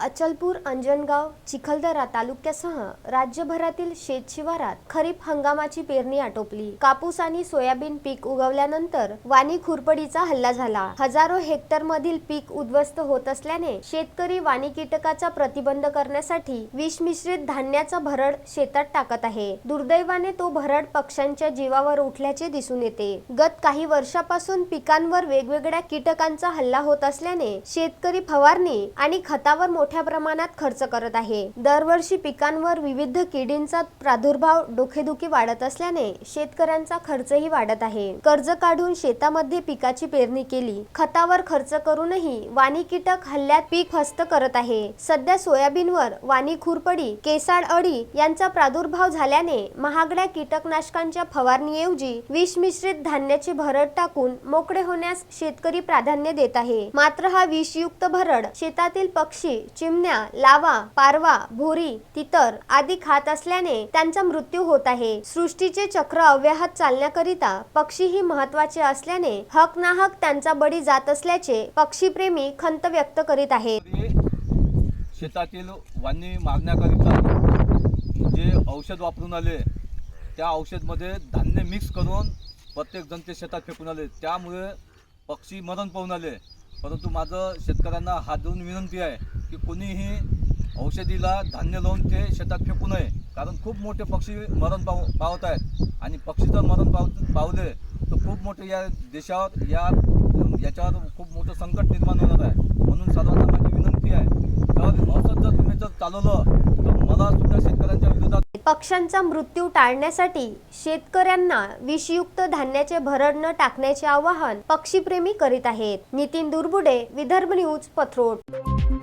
अचलपूर अंजनगाव चिखलदरा तालुक्यासह राज्यभरातील शेतशिवारात खरीप हंगामाची पेरणी आटोपली. कापूस आणि सोयाबीन पीक उगवल्यानंतर वाणी खुरपडीचा हल्ला झाला. हजारो हेक्टर मधील पीक उद्ध्वस्त होत असल्याने शेतकरी वाणी कीटकाचा प्रतिबंध करण्यासाठी विष मिश्रित धान्याचा भरड शेतात टाकत आहे. दुर्दैवाने तो भरड पक्ष्यांच्या जीवावर उठल्याचे दिसून येते. गत काही वर्षापासून पिकांवर वेगवेगळ्या कीटकांचा हल्ला होत असल्याने शेतकरी फवारणी आणि खतावर मोठ्या प्रमाणात खर्च करत आहे. दरवर्षी पिकांवर विविध किडींचा प्रादुर्भाव डोकेदुखी वाढत असल्याने शेतकऱ्यांचा खर्चही वाढत आहे. कर्ज काढून शेतामध्ये पिकाची पेरणी केली खतावर खर्च करूनही वाणी कीटक हल्ल्यात पीक फस्त करत आहे. सध्या सोयाबीनवर वाणी खुरपडी केसाळ अळी यांचा प्रादुर्भाव झाल्याने महागड्या कीटकनाशकांच्या फवारणीऐवजी विष मिश्रित धान्याचे भरड टाकून मोकळे होण्यास शेतकरी प्राधान्य देत आहे. मात्र हा विषयुक्त भरड शेतातील पक्षी चिमण्या लावा पारवा भोरी तितर आदी खात असल्याने त्यांचा मृत्यू होत आहे. सृष्टीचे चक्र अव्याहत चालण्याकरिता पक्षी ही महत्त्वाचे असल्याने हक नाहक त्यांचा बळी जात असल्याचे पक्षीप्रेमी खंत व्यक्त करीत आहेत. शेतातील वाणी मागण्याकरिता जे औषध वापरून आले त्या औषधमध्ये धान्य मिक्स करून प्रत्येक जण ते शेतात फेकून आले. त्यामुळे पक्षी मरण पाहून आले. परंतु माझं शेतकऱ्यांना हात धरून विनंती आहे की कोणीही औषधीला धान्य लावून ते शेतात फेकू नये. कारण खूप मोठे पक्षी मरण पाव पावत आहेत. आणि पक्षी जर मरण पाव पावले तर खूप मोठे या देशावर या याच्यावर खूप मोठं संकट निर्माण होणार आहे. म्हणून सर्वांना माझी विनंती आहे. तर औषध जर तुम्ही जर चालवलं तर मला सुद्धा शेतकऱ्यांच्या विरोधात पक्ष्यांचा मृत्यू टाळण्यासाठी शेतकऱ्यांना विषयुक्त धान्याचे भरड न टाकण्याचे आवाहन पक्षीप्रेमी करीत आहेत. नितीन दुर्बुडे विदर्भ न्यूज पथरोड.